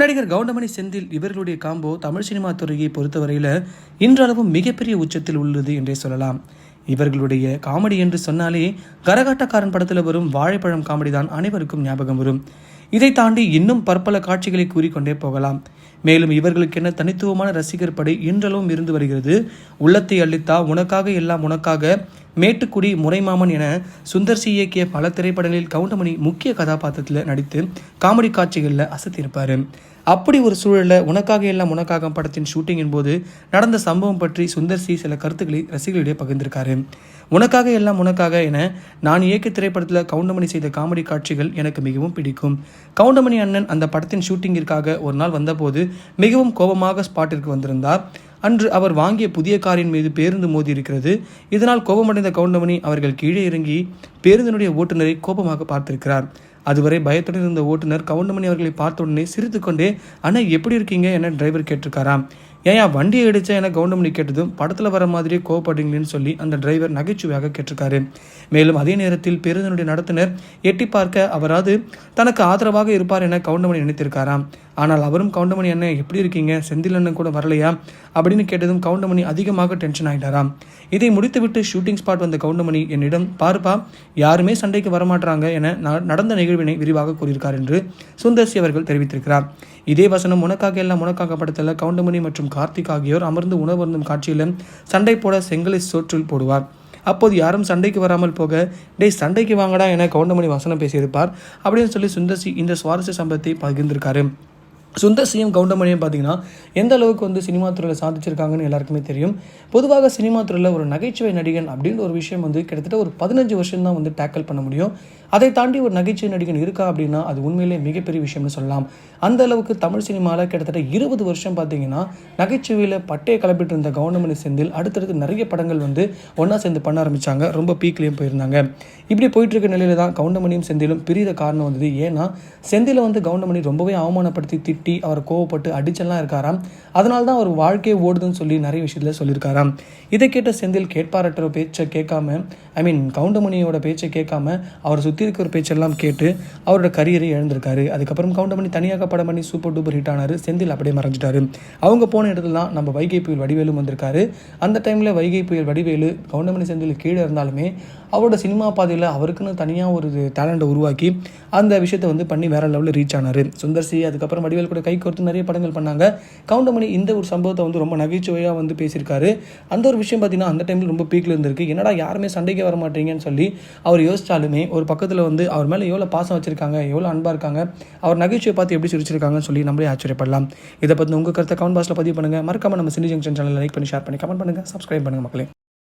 நடிகர் கவுண்டமணி செந்தில் இவர்களுடைய combo Tamil cinema துறையை பொறுத்தவரையில் இன்றளவும் மிகப்பெரிய உச்சத்தில் உள்ளது என்றே சொல்லலாம். இவர்களுடைய காமெடி என்று சொன்னாலே கரகாட்டக்காரன் படத்தில் வரும் வாழைப்பழம் காமெடி தான் அனைவருக்கும் ஞாபகம் வரும். இதை தாண்டி இன்னும் பற்பல காட்சிகளை கூறிக்கொண்டே போகலாம். மேலும் இவர்களுக்கென தனித்துவமான ரசிகர் படை இன்றளவும் இருந்து வருகிறது? உள்ளத்தை அள்ளித்தா உனக்காக எல்லாம் உனக்காக மேட்டுக்குடி முறைமாமன் என சுந்தர் சி இயக்கிய பல திரைப்படங்களில் கவுண்டமணி முக்கிய கதாபாத்திரத்தில் நடித்து காமெடி காட்சிகளில் அசத்தியிருப்பார் அப்படி ஒரு சூழலில் உனக்காக எல்லாம் உனக்காக படத்தின் ஷூட்டிங்கின் போது நடந்த சம்பவம் பற்றி சுந்தர் சி சில கருத்துக்களை ரசிகர்களிடையே பகிர்ந்திருக்காரு. உனக்காக எல்லாம் உனக்காக என நான் இயக்க திரைப்படத்தில் கவுண்டமணி செய்த காமெடி காட்சிகள் எனக்கு மிகவும் பிடிக்கும். கவுண்டமணி அண்ணன் அந்த படத்தின் ஷூட்டிங்கிற்காக ஒரு நாள் வந்தபோது மிகவும் கோபமாக ஸ்பாட்டிற்கு வந்திருந்தார். அன்று அவர் வாங்கிய புதிய காரின் மீது பேருந்து மோதி இருக்கிறது இதனால் கோபமடைந்த கவுண்டமணி அவர்கள் கீழே இறங்கி பேருந்தினுடைய ஓட்டுநரை கோபமாக பார்த்திருக்கிறார். அதுவரை பயத்துடன் இருந்த ஓட்டுநர் கவுண்டமணி அவர்களை பார்த்த உடனே சிரித்துக்கொண்டே அண்ணா எப்படி இருக்கீங்க? என டிரைவர் கேட்டிருக்காராம். ஏன் வண்டியை அடிச்சா என கவுண்டமணி கேட்டதும் படத்தில் வர மாதிரியே கோவப்படுங்களேன்னு சொல்லி அந்த டிரைவர் நகைச்சுவையாக கேட்டிருக்காரு. மேலும் அதே நேரத்தில் பேருந்தினுடைய நடத்துனர் எட்டி பார்க்க அவராது தனக்கு ஆதரவாக இருப்பார் என கவுண்டமணி நினைத்திருக்காராம். ஆனால் அவரும் கவுண்டமணி அண்ணன் எப்படி இருக்கீங்க? செந்தில் அண்ணன் கூட வரலையா? அப்படின்னு கேட்டதும் கவுண்டமணி அதிகமாக டென்ஷன் ஆகிட்டாராம் இதை முடித்துவிட்டு ஷூட்டிங் ஸ்பாட் வந்த கவுண்டமணி என்னிடம் பார்ப்பா யாருமே சண்டைக்கு வரமாட்டாங்க என நடந்த நிகழ்வினை விரிவாக கூறியிருக்கார் என்று சுந்தர்சி அவர்கள் தெரிவித்திருக்கிறார். இதே வசனம் உனக்காக எல்லாம் உனக்காக படத்தில் கவுண்டமணி மற்றும் கார்த்திக் ஆகியோர் அமர்ந்து உணவு அருந்தும் காட்சியில் சண்டை போட செங்கலை சோற்றில் போடுவார். அப்போது யாரும் சண்டைக்கு வராமல் போக டேய் சண்டைக்கு வாங்கடா என கவுண்டமணி வசனம் பேசியிருப்பார். அப்படின்னு சொல்லி சுந்தர்சி இந்த சுவாரஸ்ய சம்பவத்தை பகிர்ந்திருக்காரு. சுந்தர் சிஎம் கவுண்டமணியும் பார்த்தீங்கன்னா எந்த அளவுக்கு வந்து சினிமா துறையில் சாதிச்சிருக்காங்கன்னு எல்லாருக்குமே தெரியும். பொதுவாக சினிமா துறையில் ஒரு நகைச்சுவை நடிகன் அப்படின்ற ஒரு விஷயம் வந்து கிட்டத்தட்ட ஒரு பதினஞ்சு வருஷம் தான் வந்து டேக்கிள் பண்ண முடியும். அதை தாண்டி ஒரு நகைச்சுவை நடிகன் இருக்கா அப்படின்னா அது உண்மையிலே மிகப்பெரிய விஷயம்னு சொல்லலாம். அந்த அளவுக்கு தமிழ் சினிமாவில் கிட்டத்தட்ட இருபது வருஷம் பார்த்தீங்கன்னா நகைச்சுவையில் பட்டையை கிளப்பிட்டு இருந்த கவுண்டமணி செந்தில் அடுத்தடுத்து நிறைய படங்கள் வந்து ஒன்றா சேர்ந்து பண்ண ஆரம்பித்தாங்க ரொம்ப பீக்லேயும் போயிருந்தாங்க. இப்படி போயிட்டு இருக்க நிலையில தான் கவுண்டமணியும் செந்திலும் பிரித காரணம் வந்தது. ஏன்னா செந்திலை வந்து கவுண்டமணி ரொம்பவே அவமானப்படுத்தி திட்டி அவர் கோவப்பட்டு அடிச்செல்லாம் இருக்காராம். அதனால தான் அவர் வாழ்க்கையை ஓடுதுன்னு சொல்லி நிறைய விஷயத்தில் சொல்லியிருக்காராம். இதை கேட்ட செந்தில் கேட்பாரற்ற பேச்சை கேட்காம ஐ மீன் கவுண்டமணியோட பேச்சை கேட்காம அவர் சுற்றி இருக்கிற பேச்செல்லாம் கேட்டு அவரோட கரியரை இழந்திருக்காரு. அதுக்கப்புறம் கவுண்டமணி தனியாக படம் பண்ணி சூப்பர் டூப்பர் ஹிட் ஆனார். செந்தில் அப்படியே மறைஞ்சிட்டாரு. அவங்க போன இடத்துல தான் நம்ம வைகை புயல் வடிவேலும் வந்திருக்காரு. அந்த டைமில் வைகை புயல் வடிவேலு கவுண்டமணி செந்தில் கீழே இருந்தாலுமே அவரோட சினிமா பாதையில் அவருக்குன்னு தனியாக ஒரு டேலண்ட்டை உருவாக்கி அந்த விஷயத்தை வந்து பண்ணி வேற லெவலில் ரீச் ஆனார். சுந்தர்சி அதுக்கப்புறம் வடிவேல் கூட கை கோர்த்து நிறைய படங்கள் பண்ணாங்க. கவுண்டமணி இந்த ஒரு சம்பவத்தை வந்து ரொம்ப நகைச்சுவையாக வந்து பேசியிருக்காரு. அந்த ஒரு விஷயம் பார்த்தீங்கன்னா அந்த டைமில் ரொம்ப பீக்கில் இருந்திருக்கு. என்னடா யாருமே சண்டைக்கு வர மாட்டீங்கன்னு சொல்லி அவர் யோசிச்சாலுமே ஒரு பக்கத்தில் வந்து அவர் மேலே எவ்வளோ பாசம் வச்சிருக்காங்க எவ்வளோ அன்பாக இருக்காங்க அவர் நகைச்சுவை பார்த்து எப்படி சிரிச்சிருக்காங்கன்னு சொல்லி நம்மளே ஆச்சரியப்படலாம். இதை பற்றி உங்கள் கருத்தை கமெண்ட் பாக்ஸில் பதிவு பண்ணுங்கள் மறக்காம நம்ம சினி ஜங்ஷன் சேனலில் லைக் பண்ணி ஷேர் பண்ணி கமெண்ட் பண்ணுங்கள் சப்ஸ்கிரைப் பண்ணுங்கள் மக்களே.